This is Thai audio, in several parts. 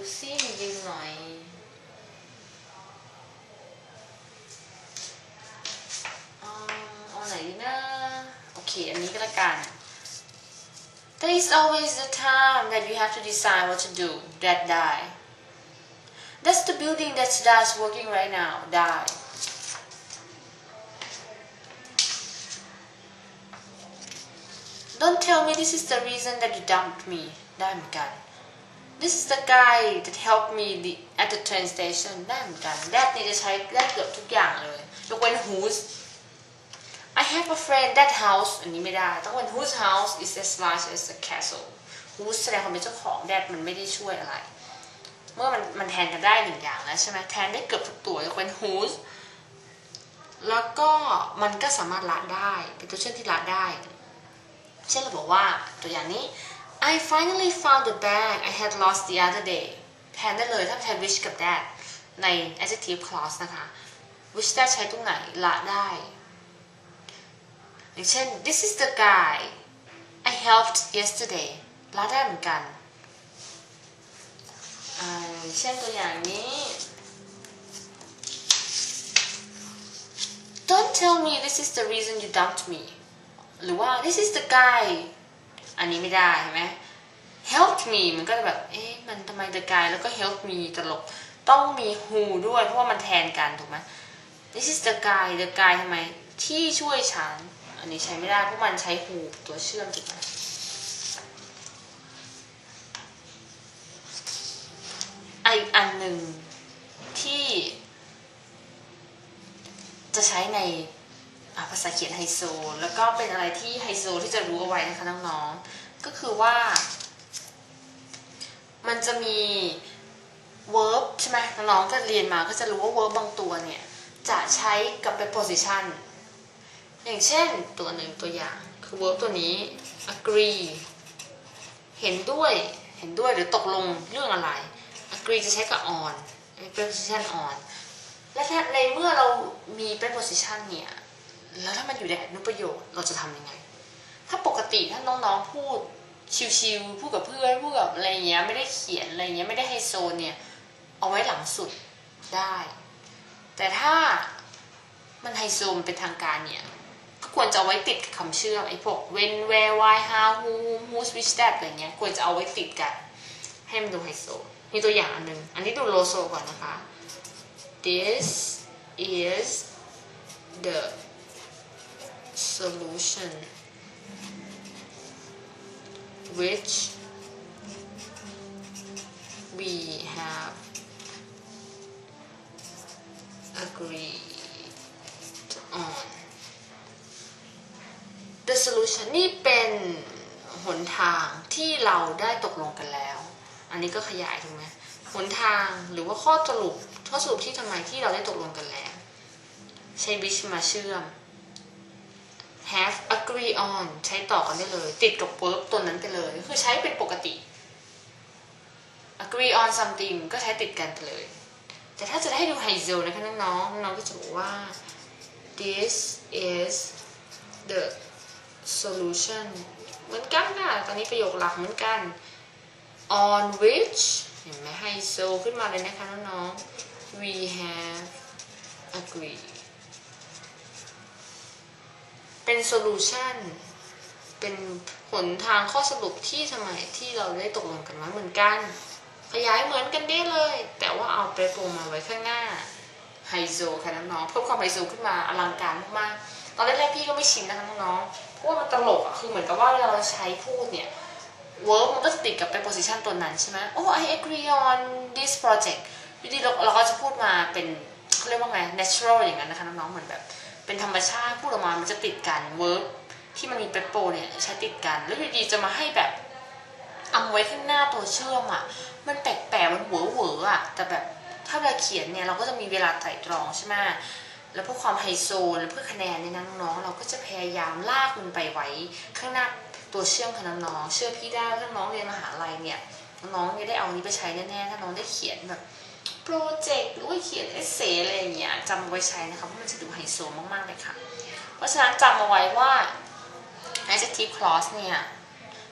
ดูซิมียืมหน่อย เอาเอาไหนดีนะ โอเค อันนี้ก็แล้วกัน There is always the time that you have to decide what to do. That die. That's the building that Siddhar's working right now. Die. Don't tell me this is the reason that you dumped me. ได้เหมือนกัน This is the guy that helped me the, at the train station. ได้เหมือนกัน That นี่จะใช้ได้เกือบทุกอย่างเลยยกเว้น whose I have a friend that house อันนี้ไม่ได้ ต้องเป็น whose house is as large as a castle whose แสดงความเป็นเจ้าของ that มันไม่ได้ช่วยอะไร เมื่อมันมันแทนกันได้หนึ่งอย่างแล้วใช่ไหมแทนได้เกือบทุกตัวยกเว้น whose แล้วก็มันก็สามารถละได้ เป็นตัวเชื่อมที่ละได้ เช่นเราบอกว่าตัวอย่างนี้ I finally found the bag I had lost the other day แทนได้เลยถ้าแทน which กับ that ใน adjective clause นะคะ which that ใช้ตรงไหนละได้ อย่างเช่น this is the guy I helped yesterday ละได้เหมือนกันอ่าอย่างเช่นตัวอย่างนี้ Don't tell me this is the reason you dumped me หรือว่า this is the guy อันนี้ไม่ได้เห็นไหม help me มันก็จะแบบ เอ๊ะ มันทำไม the guy แล้วก็ help me ตลก ต้องมี who ด้วย เพราะว่ามันแทนกันถูกไหม this is the guy the guy ทำไม ที่ช่วยฉัน อันนี้ใช้ไม่ได้ เพราะมันใช้ who ตัวเชื่อมถูกไหมอีกอันหนึ่งที่จะใช้ใน ภาษาเขียนไฮโซ แล้วก็เป็นอะไรที่ไฮโซที่จะรู้เอาไว้นะคะน้องๆ ก็คือว่า มันจะมี verb ใช่ไหมน้องๆก็เรียนมาก็จะรู้ว่า verb บางตัวเนี่ย จะใช้กับ preposition อย่างเช่นตัวหนึ่งตัวอย่าง คือ verb ตัวนี้ agree เห็นด้วยเห็นด้วยหรือตกลงเรื่องอะไร agree จะใช้กับ on preposition on และในเมื่อเรามี preposition เนี่ย แล้วถ้ามันอยู่ในอนุประโยคเราจะทำยังไง ถ้าปกติถ้าน้องๆพูดชิวๆพูดกับเพื่อนพูดกับอะไรเงี้ยไม่ได้เขียนอะไรเงี้ยไม่ได้ไฮโซเนี่ย เอาไว้หลังสุดได้ แต่ถ้ามันไฮโซมเป็นทางการเนี่ยก็ควรจะเอาไว้ติดกับคำเชื่อมไอ้พวก when where why how who whose which that อะไรเงี้ยควรจะเอาไว้ติดกัน ให้มันดูไฮโซมีตัวอย่างอันหนึ่งอันนี้ดูโลโซก่อนนะคะ this is the solution which we have agreed on the solution นี่เป็นหนทางที่เราได้ตกลงกันแล้ว อันนี้ก็ขยายถูกไหมหนทางหรือว่าข้อสรุปข้อสรุปที่ทำไมที่เราได้ตกลงกันแล้ว ใช้ which มาเชื่อม have agree on ใช้ต่อกันได้เลย ติดกับ verb ตัวนั้นไปเลย คือใช้เป็นปกติ agree on something ก็ใช้ติดกันไปเลย แต่ถ้าจะให้ดูไฮโซนะคะน้องๆน้องก็จะบอกว่า this is the solution เหมือนกันค่ะตอนนี้ประโยคหลักเหมือนกัน on which เห็นไหมไฮโซขึ้นมาเลยนะคะน้องๆ we have agreed เป็นโซลูชันเป็นหนทางข้อสรุปที่ทำไมที่เราได้ตกลงกันไว้เหมือนกัน ขยายเหมือนกันได้เลย แต่ว่าเอาไปโปรมาไว้ข้างหน้าไฮโซค่ะน้องๆเพิ่มความไฮโซขึ้นมาอลังการมากๆตอนแรกๆพี่ก็ไม่ชินนะคะน้องๆเพราะว่ามันตลกอะคือเหมือนกับว่าเวลาเราใช้พูดเนี่ย verb มันก็ติดกับ preposition ตัวนั้นใช่ไหมโอ้ I agree on this project อยู่ดีเราเราก็จะพูดมาเป็นเขาเรียกว่าไง natural อย่างนั้นนะคะน้องๆเหมือนแบบ เป็นธรรมชาติพูดออกมามันจะติดกัน verb ที่มันมี prepo เนี่ยใช้ติดกัน แล้วอยู่ดีจะมาให้แบบเอาไว้ข้างหน้าตัวเชื่อมอะ มันแปลกๆมันเหวอเหวอะ แต่แบบถ้าเวลาเขียนเนี่ยเราก็จะมีเวลาไตร่ตรองใช่ไหมแล้วเพื่อความไฮโซและเพื่อคะแนนเนี่น้องๆเราก็จะพยายามลากมันไปไว้ ข้างหน้าตัวเชื่อมค่ะน้องๆเชื่อพี่ได้ถ้าน้องเรียนมหาลัยเนี่ยน้องจะได้เอานี้ไปใช้แน่ๆถ้าน้องได้เขียนแบบ โปรเจกต์หรือว่าเขียนเอเซอะไรอย่างเงี้ยจำไว้ใช้นะคะเพราะมันจะดูไฮโซมากๆเลยค่ะ เพราะฉะนั้นจำเอาไว้ว่า adjective clause เนี่ย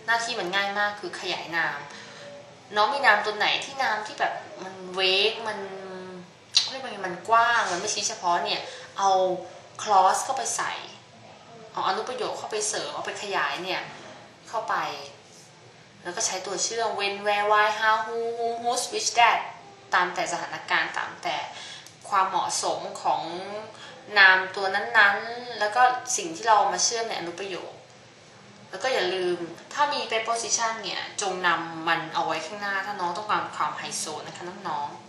หน้าที่มันง่ายมากคือขยายนามน้องมีนามตัวไหนที่นามที่แบบมันเวกมันเรียกว่ามันกว้างมันไม่ชี้เฉพาะเนี่ยเอา clause เข้าไปใส่เอาอนุประโยคเข้าไปเสริมเอาไปขยายเนี่ยเข้าไป แล้วก็ใช้ตัวเชื่อม when where why how who whom whose which that ตามแต่สถานการณ์ตามแต่ความเหมาะสมของนามตัวนั้นๆ แล้วก็สิ่งที่เรามาเชื่อมในอนุประโยค แล้วก็อย่าลืมถ้ามี preposition เนี่ย จงนำมันเอาไว้ข้างหน้าถ้าน้องต้องการความไฮโซนะคะน้องๆ